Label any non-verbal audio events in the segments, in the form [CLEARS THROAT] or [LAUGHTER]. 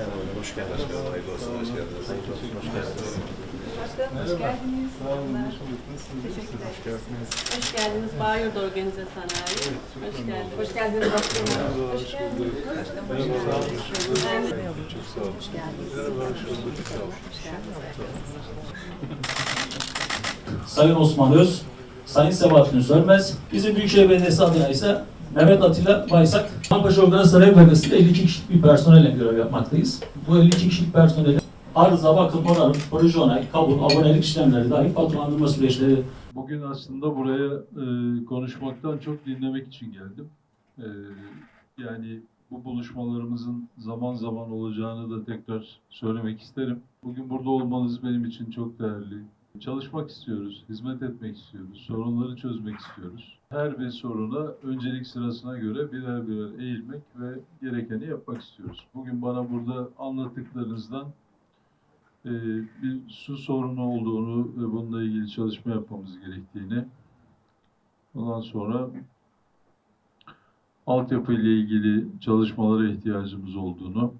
Hoş geldiniz. Hoş geldiniz. Başkanım hoş geldiniz. Teşekkür ederiz. Hoş geldiniz Organize Sanayi. Hoş geldiniz. Hoş geldiniz başkanım. Hoş geldiniz. Hoş geldiniz. De- Çok sağ olun. Hoş geldiniz. Hoş geldiniz. Sayın Osman Öz, Sayın Sebahattin Sönmez, bizim Büyükşehir Belediyesi adına ise Mehmet Atilla Baysak, Paşa Organize Saray Bölgesi'nde 52 kişilik bir personelle görev yapmaktayız. Bu 52 kişilik personeli arıza, bakım, onarım, proje onay, kabul, abonelik işlemleri dahil faturalandırma süreçleri Bugün aslında buraya e, konuşmaktan çok dinlemek için geldim. E, yani bu buluşmalarımızın zaman zaman olacağını da tekrar söylemek isterim. Bugün burada olmanız benim için çok değerli. Çalışmak istiyoruz, hizmet etmek istiyoruz, sorunları çözmek istiyoruz. Her bir soruna öncelik sırasına göre birer birer eğilmek ve gerekeni yapmak istiyoruz. Bugün bana burada anlattıklarınızdan e, bir su sorunu olduğunu ve bununla ilgili çalışma yapmamız gerektiğini, ondan sonra altyapı ile ilgili çalışmalara ihtiyacımız olduğunu,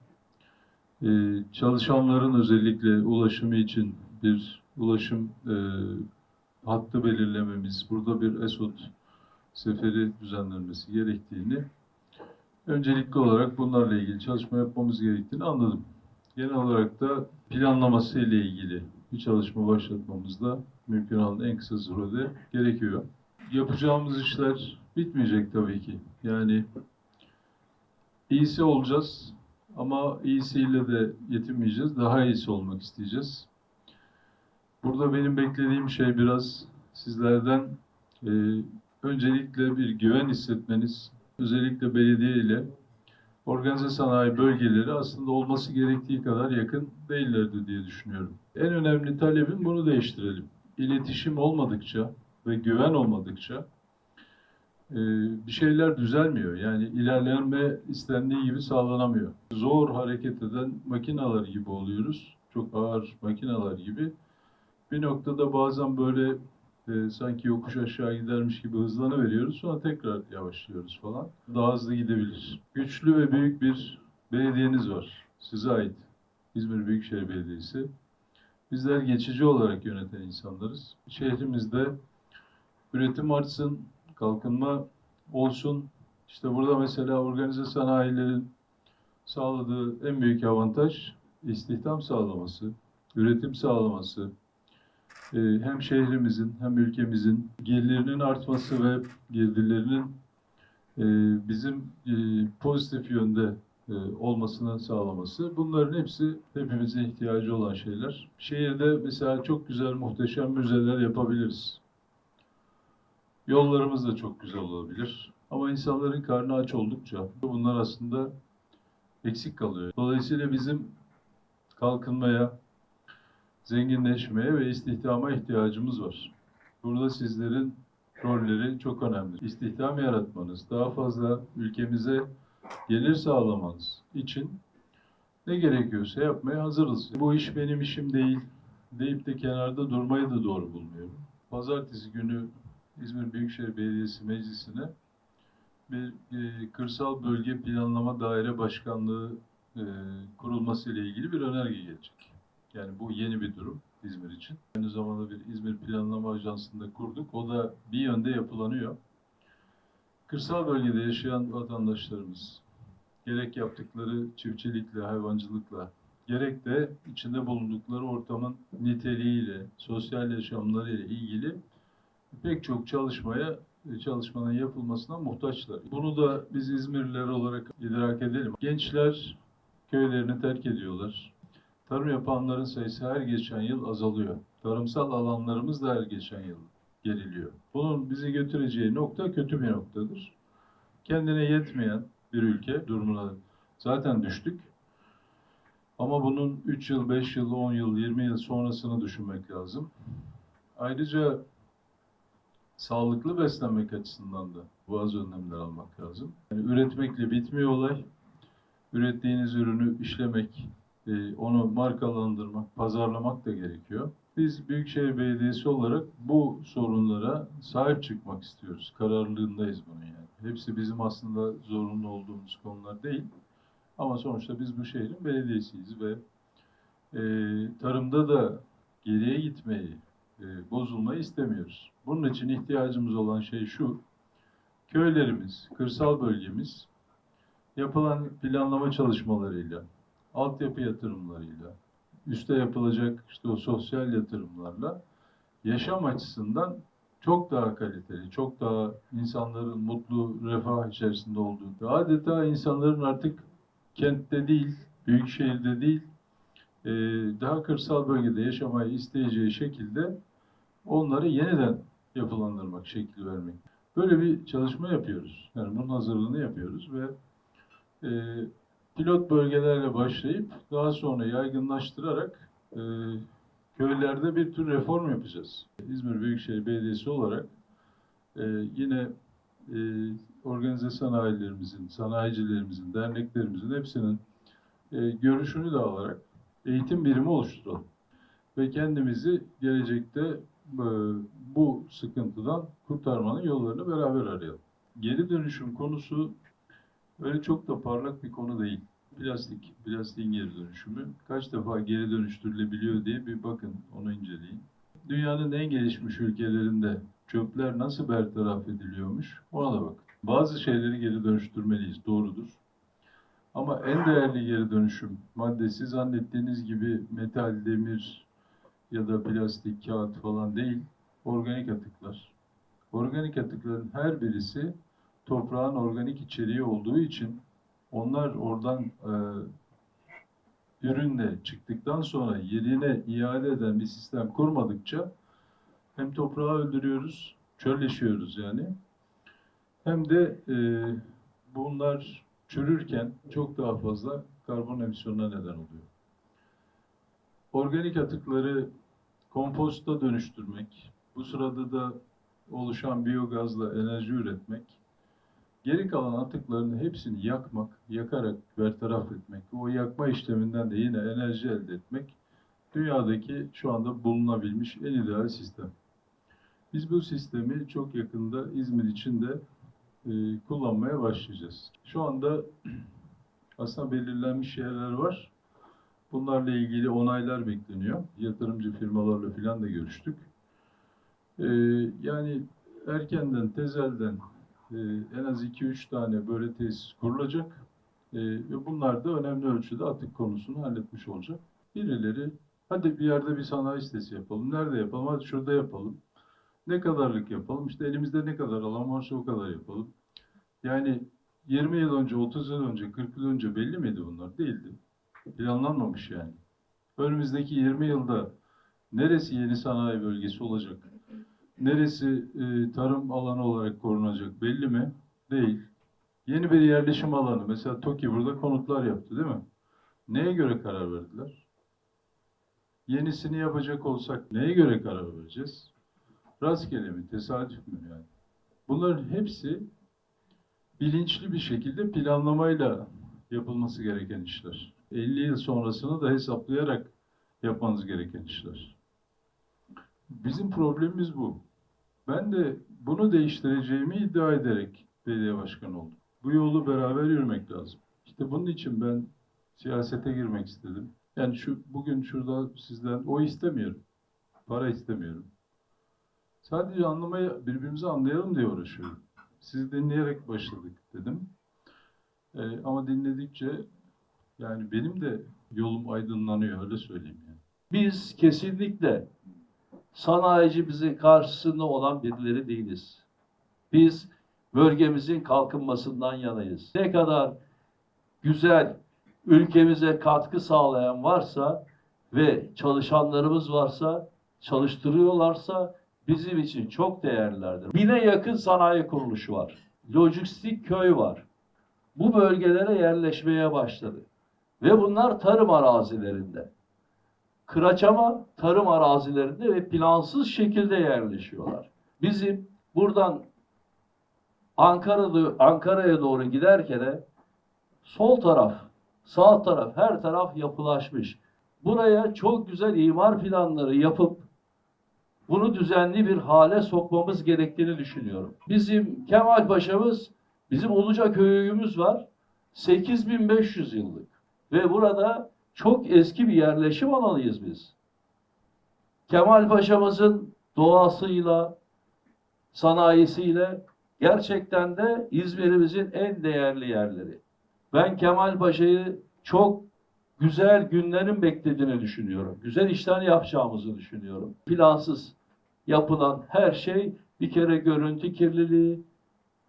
e, çalışanların özellikle ulaşımı için bir ulaşım e, hattı belirlememiz, burada bir ESOT seferi düzenlenmesi gerektiğini, öncelikli olarak bunlarla ilgili çalışma yapmamız gerektiğini anladım. Genel olarak da planlaması ile ilgili bir çalışma başlatmamız da mümkün olan en kısa sürede gerekiyor. Yapacağımız işler bitmeyecek tabii ki. Yani iyisi olacağız ama iyisiyle de yetinmeyeceğiz. Daha iyisi olmak isteyeceğiz. Burada benim beklediğim şey biraz sizlerden e, öncelikle bir güven hissetmeniz, özellikle belediye ile organize sanayi bölgeleri aslında olması gerektiği kadar yakın değillerdi diye düşünüyorum. En önemli talebim bunu değiştirelim. İletişim olmadıkça ve güven olmadıkça e, bir şeyler düzelmiyor. Yani ilerleme istendiği gibi sağlanamıyor. Zor hareket eden makineler gibi oluyoruz. Çok ağır makineler gibi. Bir noktada bazen böyle e, sanki yokuş aşağı gidermiş gibi hızlanıveriyoruz. Sonra tekrar yavaşlıyoruz falan. Daha hızlı gidebilir. Güçlü ve büyük bir belediyeniz var. Size ait. İzmir Büyükşehir Belediyesi. Bizler geçici olarak yöneten insanlarız. Şehrimizde üretim artsın, kalkınma olsun. İşte burada mesela organize sanayilerin sağladığı en büyük avantaj istihdam sağlaması, üretim sağlaması, hem şehrimizin hem ülkemizin gelirinin artması ve girdilerinin e, bizim e, pozitif yönde e, olmasını sağlaması. Bunların hepsi hepimizin ihtiyacı olan şeyler. Şehirde mesela çok güzel, muhteşem müzeler yapabiliriz. Yollarımız da çok güzel olabilir. Ama insanların karnı aç oldukça bunlar aslında eksik kalıyor. Dolayısıyla bizim kalkınmaya, zenginleşmeye ve istihdama ihtiyacımız var. Burada sizlerin rolleri çok önemli. İstihdam yaratmanız, daha fazla ülkemize gelir sağlamanız için ne gerekiyorsa yapmaya hazırız. Bu iş benim işim değil deyip de kenarda durmayı da doğru bulmuyorum. Pazartesi günü İzmir Büyükşehir Belediyesi Meclisi'ne bir e, kırsal bölge planlama daire başkanlığı e, kurulması ile ilgili bir önerge gelecek. Yani bu yeni bir durum İzmir için. Aynı zamanda bir İzmir Planlama Ajansı'nda kurduk. O da bir yönde yapılanıyor. Kırsal bölgede yaşayan vatandaşlarımız gerek yaptıkları çiftçilikle, hayvancılıkla, gerek de içinde bulundukları ortamın niteliğiyle, sosyal yaşamlarıyla ilgili pek çok çalışmaya çalışmanın yapılmasına muhtaçlar. Bunu da biz İzmirliler olarak idrak edelim. Gençler köylerini terk ediyorlar. Tarım yapanların sayısı her geçen yıl azalıyor. Tarımsal alanlarımız da her geçen yıl geriliyor. Bunun bizi götüreceği nokta kötü bir noktadır. Kendine yetmeyen bir ülke durumuna zaten düştük. Ama bunun 3 yıl, 5 yıl, 10 yıl, 20 yıl sonrasını düşünmek lazım. Ayrıca sağlıklı beslenmek açısından da bazı önlemler almak lazım. Yani üretmekle bitmiyor olay. Ürettiğiniz ürünü işlemek, onu markalandırmak, pazarlamak da gerekiyor. Biz Büyükşehir Belediyesi olarak bu sorunlara sahip çıkmak istiyoruz. Kararlılığındayız bunun yani. Hepsi bizim aslında zorunlu olduğumuz konular değil. Ama sonuçta biz bu şehrin belediyesiyiz ve e, tarımda da geriye gitmeyi, e, bozulmayı istemiyoruz. Bunun için ihtiyacımız olan şey şu, köylerimiz, kırsal bölgemiz yapılan planlama çalışmalarıyla, altyapı yatırımlarıyla, üste yapılacak işte o sosyal yatırımlarla yaşam açısından çok daha kaliteli, çok daha insanların mutlu, refah içerisinde olduğu, adeta insanların artık kentte değil, büyük şehirde değil, e, daha kırsal bölgede yaşamayı isteyeceği şekilde onları yeniden yapılandırmak, şekil vermek. Böyle bir çalışma yapıyoruz. Yani bunun hazırlığını yapıyoruz ve e, pilot bölgelerle başlayıp daha sonra yaygınlaştırarak e, köylerde bir tür reform yapacağız. İzmir Büyükşehir Belediyesi olarak e, yine e, organize sanayilerimizin, sanayicilerimizin, derneklerimizin hepsinin e, görüşünü de alarak eğitim birimi oluşturalım. Ve kendimizi gelecekte e, bu sıkıntıdan kurtarmanın yollarını beraber arayalım. Geri dönüşüm konusu öyle çok da parlak bir konu değil. Plastik, plastiğin geri dönüşümü kaç defa geri dönüştürülebiliyor diye bir bakın, onu inceleyin. Dünyanın en gelişmiş ülkelerinde çöpler nasıl bertaraf ediliyormuş ona da bakın. Bazı şeyleri geri dönüştürmeliyiz, doğrudur. Ama en değerli geri dönüşüm maddesi zannettiğiniz gibi metal, demir ya da plastik, kağıt falan değil, organik atıklar. Organik atıkların her birisi toprağın organik içeriği olduğu için onlar oradan e, ürünle çıktıktan sonra yerine iade eden bir sistem kurmadıkça hem toprağı öldürüyoruz, çölleşiyoruz yani. Hem de e, bunlar çürürken çok daha fazla karbon emisyonuna neden oluyor. Organik atıkları komposta dönüştürmek, bu sırada da oluşan biyogazla enerji üretmek, geri kalan atıkların hepsini yakmak, yakarak bertaraf etmek, o yakma işleminden de yine enerji elde etmek, dünyadaki şu anda bulunabilmiş en ideal sistem. Biz bu sistemi çok yakında İzmir için de e, kullanmaya başlayacağız. Şu anda [CLEARS THROAT] aslında belirlenmiş yerler var. Bunlarla ilgili onaylar bekleniyor. Yatırımcı firmalarla filan da görüştük. E, yani erkenden, tezelden e, en az 2-3 tane böyle tesis kurulacak. E, ve bunlar da önemli ölçüde atık konusunu halletmiş olacak. Birileri, hadi bir yerde bir sanayi sitesi yapalım. Nerede yapalım? Hadi şurada yapalım. Ne kadarlık yapalım? İşte elimizde ne kadar alan varsa o kadar yapalım. Yani 20 yıl önce, 30 yıl önce, 40 yıl önce belli miydi bunlar? Değildi. Planlanmamış yani. Önümüzdeki 20 yılda neresi yeni sanayi bölgesi olacak? Neresi e, tarım alanı olarak korunacak belli mi? Değil. Yeni bir yerleşim alanı. Mesela TOKİ burada konutlar yaptı değil mi? Neye göre karar verdiler? Yenisini yapacak olsak neye göre karar vereceğiz? Rastgele mi, tesadüf mü yani? Bunların hepsi bilinçli bir şekilde planlamayla yapılması gereken işler. 50 yıl sonrasını da hesaplayarak yapmanız gereken işler. Bizim problemimiz bu. Ben de bunu değiştireceğimi iddia ederek belediye başkanı oldum. Bu yolu beraber yürümek lazım. İşte bunun için ben siyasete girmek istedim. Yani şu bugün şurada sizden o istemiyorum. Para istemiyorum. Sadece anlamaya, birbirimizi anlayalım diye uğraşıyorum. Sizi dinleyerek başladık dedim. Ee, ama dinledikçe yani benim de yolum aydınlanıyor öyle söyleyeyim yani. Biz kesinlikle sanayicimizin karşısında olan birileri değiliz. Biz bölgemizin kalkınmasından yanayız. Ne kadar güzel ülkemize katkı sağlayan varsa ve çalışanlarımız varsa, çalıştırıyorlarsa bizim için çok değerlilerdir. Bine yakın sanayi kuruluşu var. Lojistik köy var. Bu bölgelere yerleşmeye başladı. Ve bunlar tarım arazilerinde. Kıraçama tarım arazilerinde ve plansız şekilde yerleşiyorlar. Bizim buradan Ankara'da Ankara'ya doğru giderken de sol taraf, sağ taraf, her taraf yapılaşmış. Buraya çok güzel imar planları yapıp bunu düzenli bir hale sokmamız gerektiğini düşünüyorum. Bizim Kemal Paşa'mız, bizim Uluca köyümüz var. 8500 yıllık. Ve burada çok eski bir yerleşim alanıyız biz. Kemal Paşa'mızın doğasıyla, sanayisiyle gerçekten de İzmir'imizin en değerli yerleri. Ben Kemal Paşa'yı çok güzel günlerin beklediğini düşünüyorum. Güzel işler yapacağımızı düşünüyorum. Plansız yapılan her şey bir kere görüntü kirliliği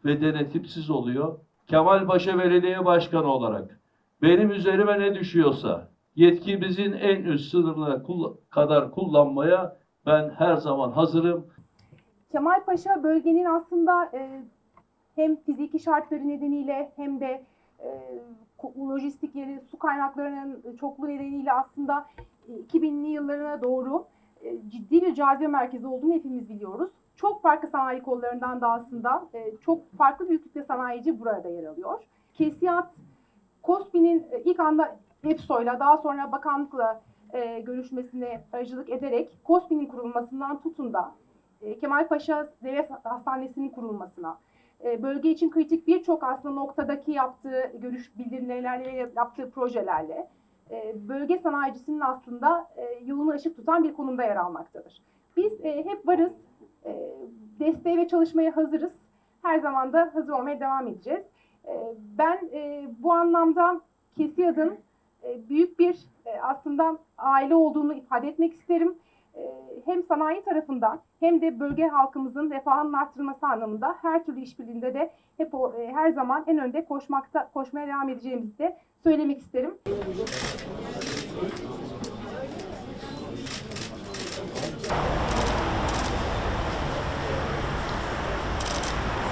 ve denetimsiz oluyor. Kemal Paşa Belediye Başkanı olarak benim üzerime ne düşüyorsa yetkimizin en üst sınırına kadar kullanmaya ben her zaman hazırım. Kemal Paşa bölgenin aslında e, hem fiziki şartları nedeniyle hem de e, lojistik yeri, su kaynaklarının çokluğu nedeniyle aslında e, 2000'li yıllarına doğru e, ciddi bir cazibe merkezi olduğunu hepimiz biliyoruz. Çok farklı sanayi kollarından da aslında e, çok farklı büyüklükte sanayici burada yer alıyor. Kesiyat, KOSBİ'nin e, ilk anda EPSO'yla daha sonra bakanlıkla e, görüşmesine aracılık ederek KOSBİ'nin kurulmasından tutun da e, Kemal Paşa Devlet Hastanesi'nin kurulmasına, e, bölge için kritik birçok aslında noktadaki yaptığı görüş bildirimlerle yaptığı projelerle e, bölge sanayicisinin aslında e, yolunu ışık tutan bir konumda yer almaktadır. Biz e, hep varız, e, desteğe ve çalışmaya hazırız. Her zaman da hazır olmaya devam edeceğiz. E, ben e, bu anlamda Kesiyad'ın e, büyük bir e, aslında aile olduğunu ifade etmek isterim. E, hem sanayi tarafından hem de bölge halkımızın refahının arttırılması anlamında her türlü işbirliğinde de hep o, her zaman en önde koşmakta koşmaya devam edeceğimizi de söylemek isterim.